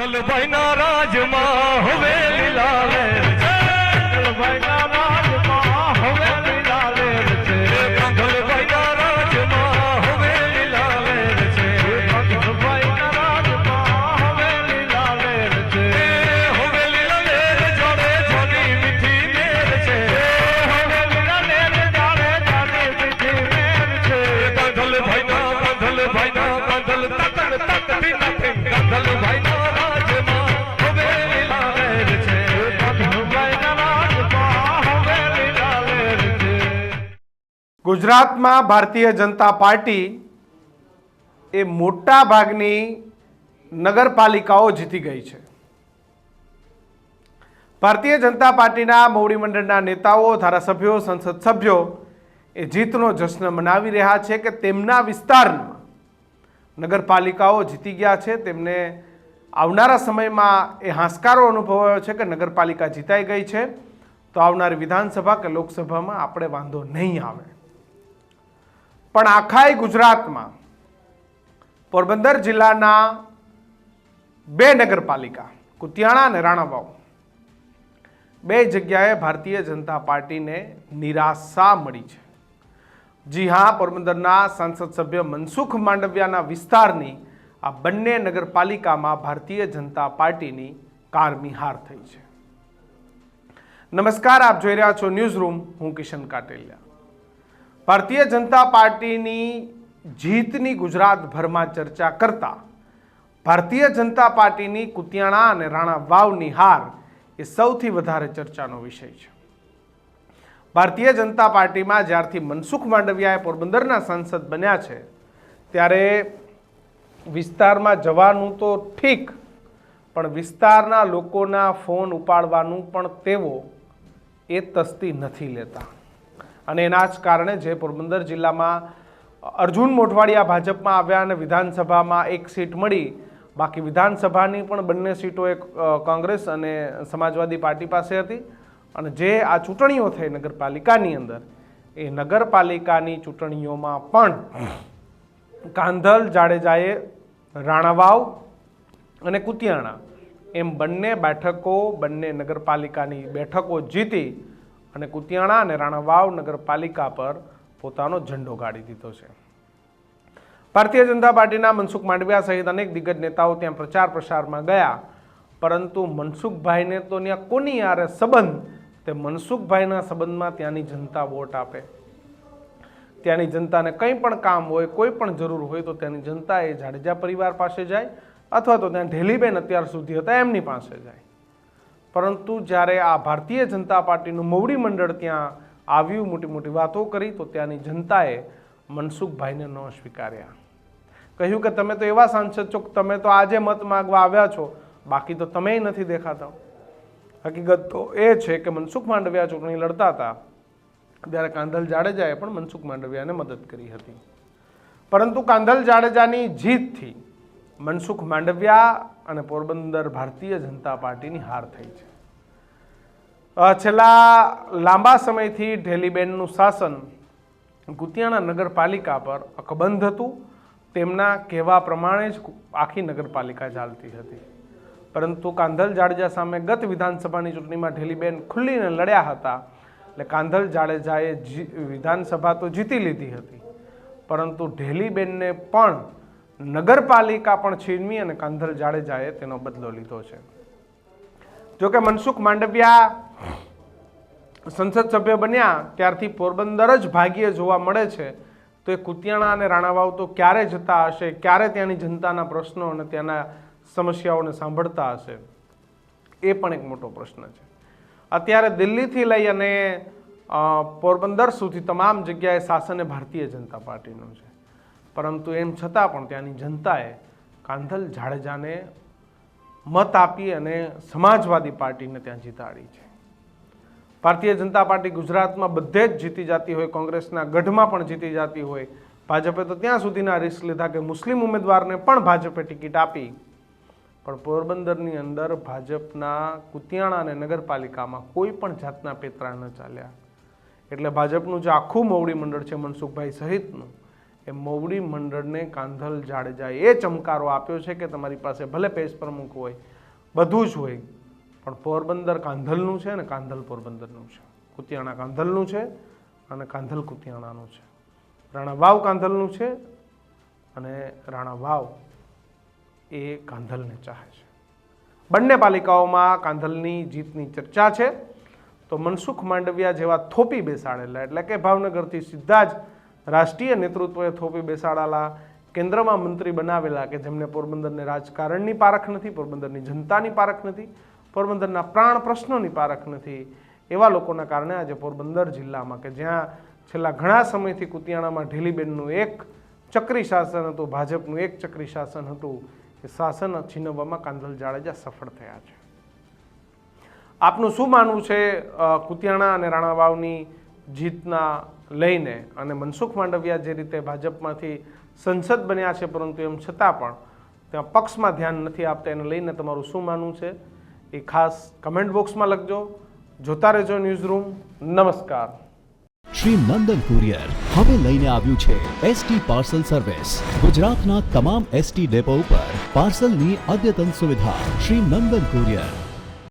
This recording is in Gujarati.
દલભાઈના રાજમાં ગુજરાતમાં ભારતીય જનતા પાર્ટી એ મોટા ભાગની નગરપાલિકાઓ જીતી ગઈ છે. ભારતીય જનતા પાર્ટીના મોવડી મંડળના નેતાઓ, ધારાસભ્યો, સંસદ સભ્યો એ જીતનો જશ્ન મનાવી રહ્યા છે કે તેમના વિસ્તારમાં નગરપાલિકાઓ જીતી ગયા છે. તેમને આવનારા સમયમાં એ હાંસકારો અનુભવાયો છે કે નગરપાલિકા જીતાઈ ગઈ છે. તો આવનારી વિધાનસભા કે લોકસભામાં આપણે વાંધો નહીં આવે. પણ આખાય ગુજરાતમાં પોરબંદર જિલ્લાના બે નગરપાલિકા, કુતિયાણા અને રાણાવાવ, બે જગ્યાએ ભારતીય જનતા પાર્ટીને નિરાશા મળી છે. જી હા, પોરબંદરના સાંસદ સભ્ય મનસુખ માંડવિયાના વિસ્તારની આ બંને નગરપાલિકામાં ભારતીય જનતા પાર્ટીની કારમી હાર થઈ છે. નમસ્કાર, આપ જોઈ રહ્યા છો ન્યૂઝ રૂમ, હું કિશન કાટેલિયા. ભારતીય જનતા પાર્ટીની જીતની ગુજરાતભરમાં ચર્ચા કરતા ભારતીય જનતા પાર્ટીની કુતિયાણા અને રાણા વાવની હાર એ સૌથી વધારે ચર્ચાનો વિષય છે. ભારતીય જનતા પાર્ટીમાં જ્યારથી મનસુખ માંડવિયાએ પોરબંદરના સાંસદ બન્યા છે, ત્યારે વિસ્તારમાં જવાનું તો ઠીક, પણ વિસ્તારના લોકોના ફોન ઉપાડવાનું પણ તેઓ એ તસ્તી નથી લેતા. અને એના જ કારણે જે પોરબંદર જિલ્લામાં અર્જુન મોઢવાડિયા ભાજપમાં આવ્યા અને વિધાનસભામાં એક સીટ મળી, બાકી વિધાનસભાની પણ બંને સીટો એક કોંગ્રેસ અને સમાજવાદી પાર્ટી પાસે હતી. અને જે આ ચૂંટણીઓ થઈ નગરપાલિકાની અંદર, એ નગરપાલિકાની ચૂંટણીઓમાં પણ કાંધલ, જાડેજાએ રાણાવાવ અને કુતિયાણા એમ બંને બેઠકો, બંને નગરપાલિકાની બેઠકો જીતી અને કુતિયાણા અને રાણાવાવ નગરપાલિકા પર પોતાનો ઝંડો ગાડી દીધો છે. ભારતીય જનતા પાર્ટીના મનસુખ માંડવિયા સહિત અનેક દિગ્ગજ નેતાઓ ત્યાં પ્રચાર પ્રસારમાં ગયા, પરંતુ મનસુખભાઈને તો ત્યાં કોની યારે સંબંધ? તે મનસુખભાઈના સંબંધમાં ત્યાંની જનતા વોટ આપે. ત્યાંની જનતાને કંઈ પણ કામ હોય, કોઈ પણ જરૂર હોય, તો ત્યાંની જનતા એ જાડેજા પરિવાર પાસે જાય અથવા તો ત્યાં ઢેલીબેન અત્યાર સુધી હતા, એમની પાસે જાય. પરંતુ જ્યારે આ ભારતીય જનતા પાર્ટીનું મોવડી મંડળ ત્યાં આવ્યું મોટી મોટી વાતો કરી, તો ત્યાંની જનતાએ મનસુખભાઈને ન સ્વીકાર્યા. કહ્યું કે, તમે તો એવા સાંસદ છો કે તમે તો આજે મત માગવા આવ્યા છો, બાકી તો તમે નથી દેખાતા. હકીકત તો એ છે કે મનસુખ માંડવિયા ચૂંટણી લડતા હતા, ત્યારે કાંધલ જાડેજાએ પણ મનસુખ માંડવિયાને મદદ કરી હતી. પરંતુ કાંધલ જાડેજાની જીતથી મનસુખ માંડવિયા અને પોરબંદર ભારતીય જનતા પાર્ટીની હાર થઈ છે. છેલ્લા લાંબા સમયથી ઢેલીબેનનું શાસન ગુતિયાણા નગરપાલિકા પર અકબંધ હતું. તેમના કહેવા પ્રમાણે જ આખી નગરપાલિકા ચાલતી હતી. પરંતુ કાંધલ જાડેજા સામે ગત વિધાનસભાની ચૂંટણીમાં ઢેલીબેન ખુલ્લીને લડ્યા હતા. એટલે કાંધલ જાડેજાએ વિધાનસભા તો જીતી લીધી હતી. પરંતુ ઢેલીબેનને પણ નગરપાલિકા પણ છીનવી અને કાંધલ જાડેજાએ તેનો બદલો લીધો છે. જોકે મનસુખ માંડવિયા સંસદ સભ્ય બન્યા, ત્યારથી પોરબંદર જ ભાગ્યે જોવા મળે છે. તો એ કુતિયાણા અને રાણાવાવ તો ક્યારે જતા હશે? ક્યારે ત્યાંની જનતાના પ્રશ્નો અને ત્યાંના સમસ્યાઓને સાંભળતા હશે? એ પણ એક મોટો પ્રશ્ન છે. અત્યારે દિલ્હીથી લઈ અને પોરબંદર સુધી તમામ જગ્યાએ શાસન એ ભારતીય જનતા પાર્ટીનું છે. પરંતુ એમ છતાં પણ ત્યાંની જનતાએ કાંધલ જાડેજાને મત આપી અને સમાજવાદી પાર્ટીને ત્યાં જીતાડી છે. ભારતીય જનતા પાર્ટી ગુજરાતમાં બધે જ જીતી જતી હોય, કોંગ્રેસના ગઢમાં પણ જીતી જતી હોય. ભાજપે તો ત્યાં સુધીના રિસ્ક લીધા કે મુસ્લિમ ઉમેદવારને પણ ભાજપે ટિકિટ આપી. પણ પોરબંદરની અંદર ભાજપના કુતિયાણા અને નગરપાલિકામાં કોઈ પણ જાતના પેતરા ન ચાલ્યા. એટલે ભાજપનું જે આખું મોવડી મંડળ છે મનસુખભાઈ સહિતનું એ મોવડી મંડળને કાંધલ જાડેજાએ એ ચમકારો આપ્યો છે કે તમારી પાસે ભલે પેજ પ્રમુખ હોય, બધું જ હોય, પણ પોરબંદર કાંધલનું છે અને કાંધલ પોરબંદરનું છે. કુતિયાણા કાંધલનું છે અને કાંધલ કુતિયાણાનું છે. રાણા વાવ કાંધલનું છે અને રાણા વાવ એ કાંધલને ચાહે છે. બંને પાલિકાઓમાં કાંધલની જીતની ચર્ચા છે. તો મનસુખ માંડવિયા જેવા થોપી બેસાડેલા, એટલે કે ભાવનગરથી સીધા જ રાષ્ટ્રીય નેતૃત્વએ થોપી બેસાડાલા કેન્દ્રમાં મંત્રી બનાવેલા કે જેમને પોરબંદરને રાજકારણની પારખ નથી, પોરબંદરની જનતાની પારખ નથી, પોરબંદરના પ્રાણ પ્રશ્નોની પારખ નથી એવા લોકોના કારણે આજે પોરબંદર જિલ્લામાં કે જ્યાં છેલ્લા ઘણા સમયથી કુતિયાણામાં ઢીલીબેનનું એક ચક્રી શાસન હતું, ભાજપનું એક ચક્રી શાસન હતું, એ શાસન છીનવવામાં કાંધલ જાડેજા સફળ થયા છે. આપનું શું માનવું છે કુતિયાણા અને રાણાવાવની જીતના લઈને અને મનસુખ માંડવિયા જે રીતે ભાજપમાંથી સંસદ બન્યા છે, પરંતુ એમ છતાં પણ ત્યાં પક્ષમાં ધ્યાન નથી આપતા, એને લઈને તમારું શું માનવું છે? એ ખાસ કમેન્ટ બોક્સમાં લખજો. જોતા રહેજો ન્યૂઝ રૂમ નમસ્કાર. શ્રી નંદન કુરિયર હવે લઈને આવ્યું છે એસટી પાર્સલ સર્વિસ ગુજરાતના તમામ એસટી ડેપો ઉપર પાર્સલની અદ્યતન સુવિધા. શ્રી નંદન કુરિયર.